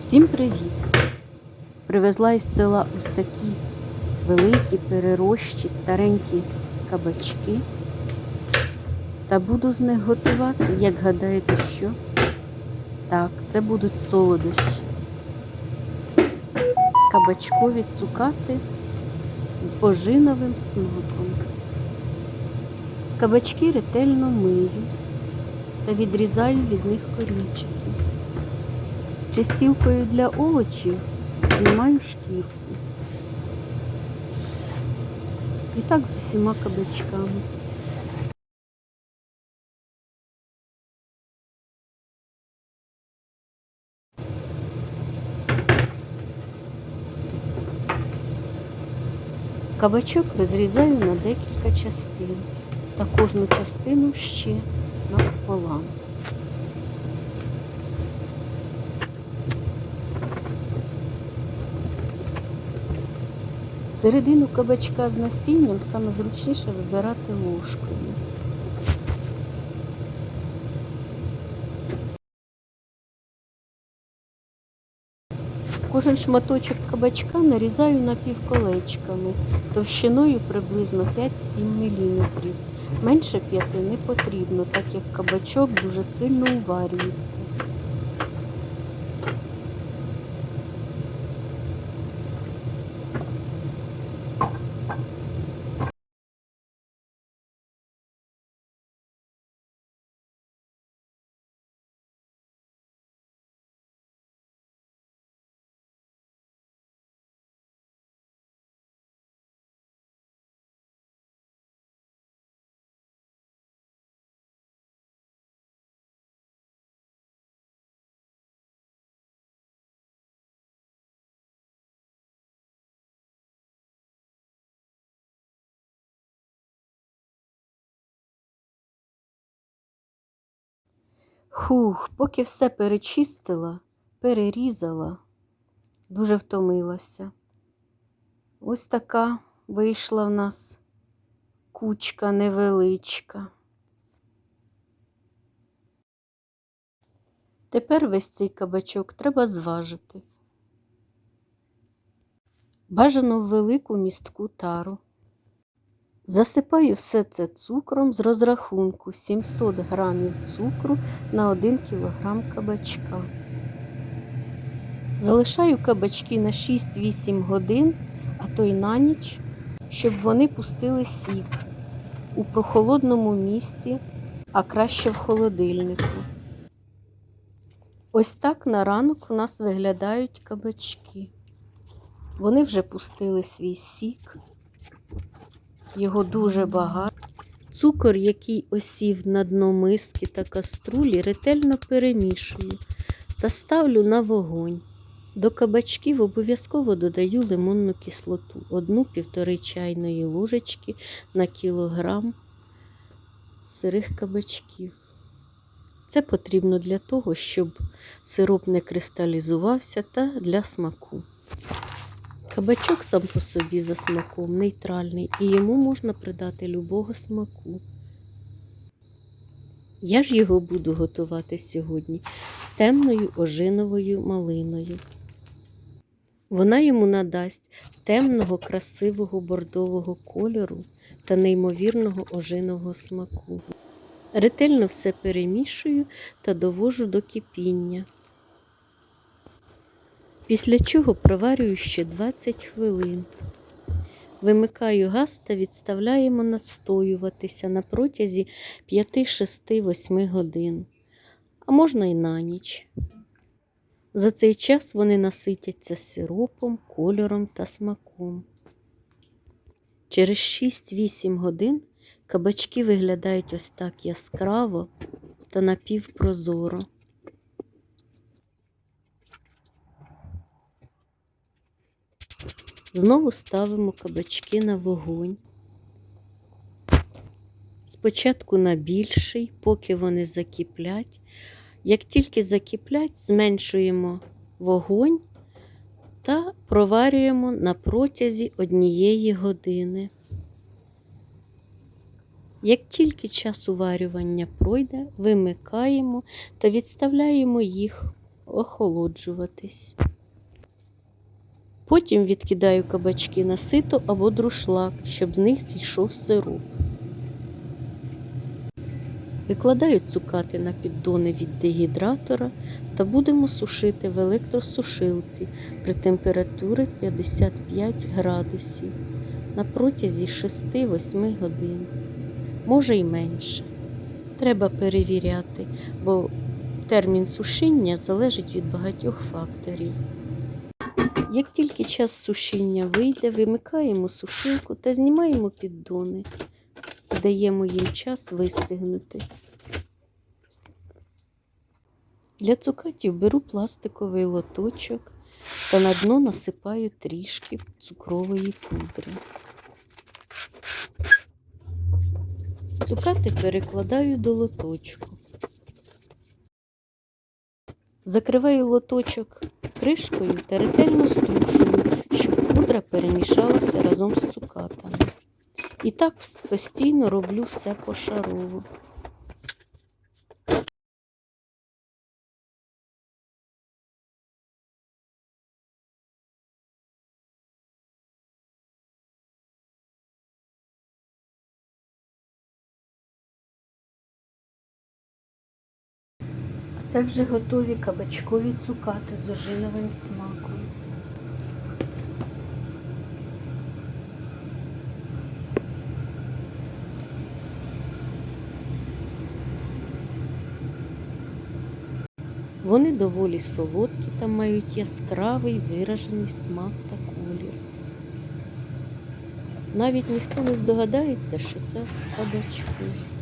Всім привіт! Привезла із села ось такі великі, перерощі, старенькі кабачки. Та буду з них готувати, як гадаєте, що? Так, це будуть солодощі. Кабачкові цукати з ожиновим смаком. Кабачки ретельно мию та відрізаю від них корінчики. Чистілкою для овочів знімаю шкірку. І так з усіма кабачками. Кабачок розрізаю на декілька частин та кожну частину ще напополам. Середину кабачка з насінням саме зручніше вибирати ложкою. Кожен шматочок кабачка нарізаю напівколечками товщиною приблизно 5-7 мм. Менше 5 не потрібно, так як кабачок дуже сильно уварюється. Хух, поки все перечистила, перерізала, дуже втомилася. Ось така вийшла в нас кучка невеличка. Тепер весь цей кабачок треба зважити. Бажано в велику містку тару. Засипаю все це цукром з розрахунку 700 грамів цукру на 1 кг кабачка. Залишаю кабачки на 6-8 годин, а то й на ніч, щоб вони пустили сік у прохолодному місці, а краще в холодильнику. Ось так на ранок у нас виглядають кабачки. Вони вже пустили свій сік. Його дуже багато. Цукор, який осів на дно миски та каструлі, ретельно перемішую та ставлю на вогонь. До кабачків обов'язково додаю лимонну кислоту, одну-півтори чайної ложечки на кілограм сирих кабачків. Це потрібно для того, щоб сироп не кристалізувався та для смаку. Кабачок сам по собі за смаком нейтральний, і йому можна придати любого смаку. Я ж його буду готувати сьогодні з темною ожиновою малиною. Вона йому надасть темного, красивого бордового кольору та неймовірного ожинового смаку. Ретельно все перемішую та довожу до кипіння після чого проварюю ще 20 хвилин. Вимикаю газ та відставляємо настоюватися на протязі 5-6-8 годин, а можна і на ніч. За цей час вони наситяться сиропом, кольором та смаком. Через 6-8 годин кабачки виглядають ось так яскраво та напівпрозоро. Знову ставимо кабачки на вогонь. Спочатку на більший, поки вони закіплять. Як тільки закіплять, зменшуємо вогонь та проварюємо на протязі однієї години. Як тільки час уварювання пройде, вимикаємо та відставляємо їх охолоджуватись. Потім відкидаю кабачки на сито або друшлак, щоб з них зійшов сироп. Викладаю цукати на піддони від дегідратора та будемо сушити в електросушилці при температурі 55 градусів на протязі 6-8 годин, може й менше. Треба перевіряти, бо термін сушіння залежить від багатьох факторів. Як тільки час сушіння вийде, вимикаємо сушилку та знімаємо піддони даємо їм час вистигнути. Для цукатів беру пластиковий лоточок та на дно насипаю трішки цукрової пудри. Цукати перекладаю до лоточку. Закриваю лоточок кришкою та ретельно струшую, щоб пудра перемішалася разом з цукатами. І так постійно роблю все пошарово. Це вже готові кабачкові цукати з ожиновим смаком. Вони доволі солодкі та мають яскравий виражений смак та колір. Навіть ніхто не здогадається, що це з кабачку.